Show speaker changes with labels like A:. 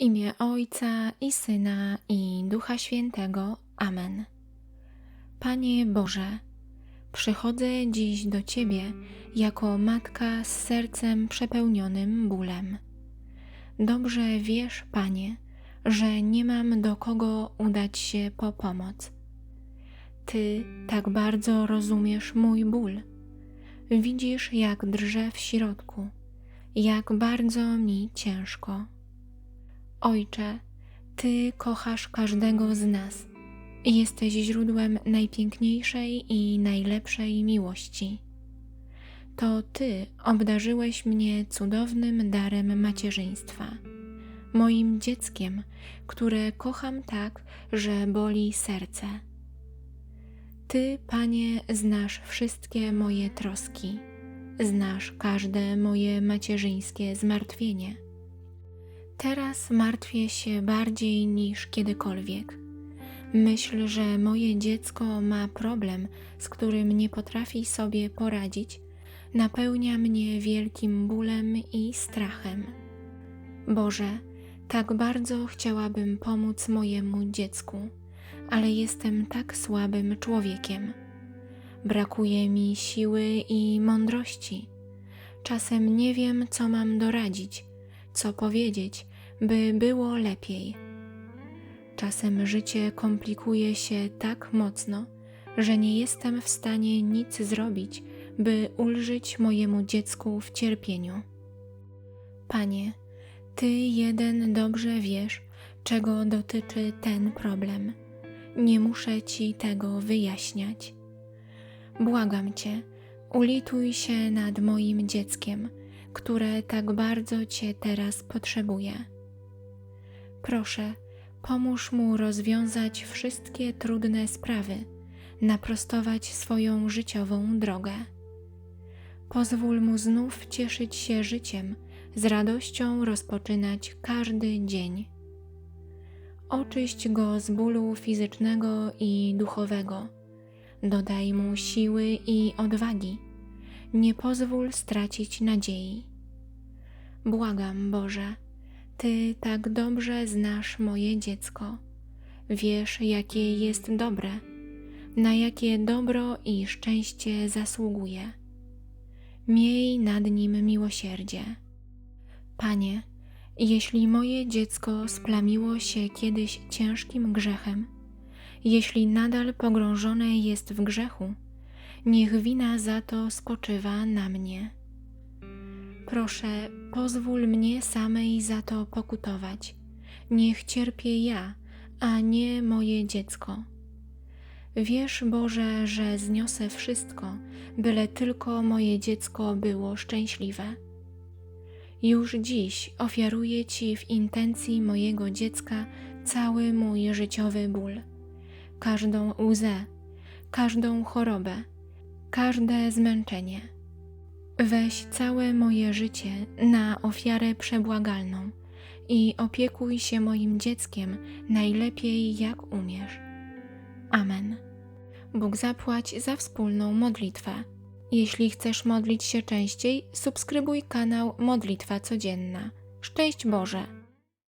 A: imię Ojca i Syna i Ducha Świętego. Amen. Panie Boże, przychodzę dziś do Ciebie jako matka z sercem przepełnionym bólem. Dobrze wiesz, Panie, że nie mam do kogo udać się po pomoc. Ty tak bardzo rozumiesz mój ból. Widzisz, jak drżę w środku, jak bardzo mi ciężko. Ojcze, Ty kochasz każdego z nas. Jesteś źródłem najpiękniejszej i najlepszej miłości. To Ty obdarzyłeś mnie cudownym darem macierzyństwa, moim dzieckiem, które kocham tak, że boli serce. Ty, Panie, znasz wszystkie moje troski, znasz każde moje macierzyńskie zmartwienie. Teraz martwię się bardziej niż kiedykolwiek. Myśl, że moje dziecko ma problem, z którym nie potrafi sobie poradzić, napełnia mnie wielkim bólem i strachem. Boże, tak bardzo chciałabym pomóc mojemu dziecku, ale jestem tak słabym człowiekiem. Brakuje mi siły i mądrości. Czasem nie wiem, co mam doradzić, co powiedzieć, by było lepiej. Czasem życie komplikuje się tak mocno, że nie jestem w stanie nic zrobić, by ulżyć mojemu dziecku w cierpieniu. Panie, Ty jeden dobrze wiesz, czego dotyczy ten problem. Nie muszę Ci tego wyjaśniać. Błagam Cię, ulituj się nad moim dzieckiem, które tak bardzo Cię teraz potrzebuje. Proszę, pomóż mu rozwiązać wszystkie trudne sprawy, naprostować swoją życiową drogę. Pozwól mu znów cieszyć się życiem, z radością rozpoczynać każdy dzień. Oczyść go z bólu fizycznego i duchowego. Dodaj mu siły i odwagi. Nie pozwól stracić nadziei. Błagam, Boże, Ty tak dobrze znasz moje dziecko. Wiesz, jakie jest dobre, na jakie dobro i szczęście zasługuje. Miej nad nim miłosierdzie. Panie, jeśli moje dziecko splamiło się kiedyś ciężkim grzechem, jeśli nadal pogrążone jest w grzechu, niech wina za to spoczywa na mnie. Proszę, pozwól mnie samej za to pokutować. Niech cierpię ja, a nie moje dziecko. Wiesz, Boże, że zniosę wszystko, byle tylko moje dziecko było szczęśliwe. Już dziś ofiaruję Ci w intencji mojego dziecka cały mój życiowy ból, każdą łzę, każdą chorobę, każde zmęczenie. Weź całe moje życie na ofiarę przebłagalną i opiekuj się moim dzieckiem najlepiej jak umiesz. Amen. Bóg zapłać za wspólną modlitwę. Jeśli chcesz modlić się częściej, subskrybuj kanał Modlitwa Codzienna. Szczęść Boże!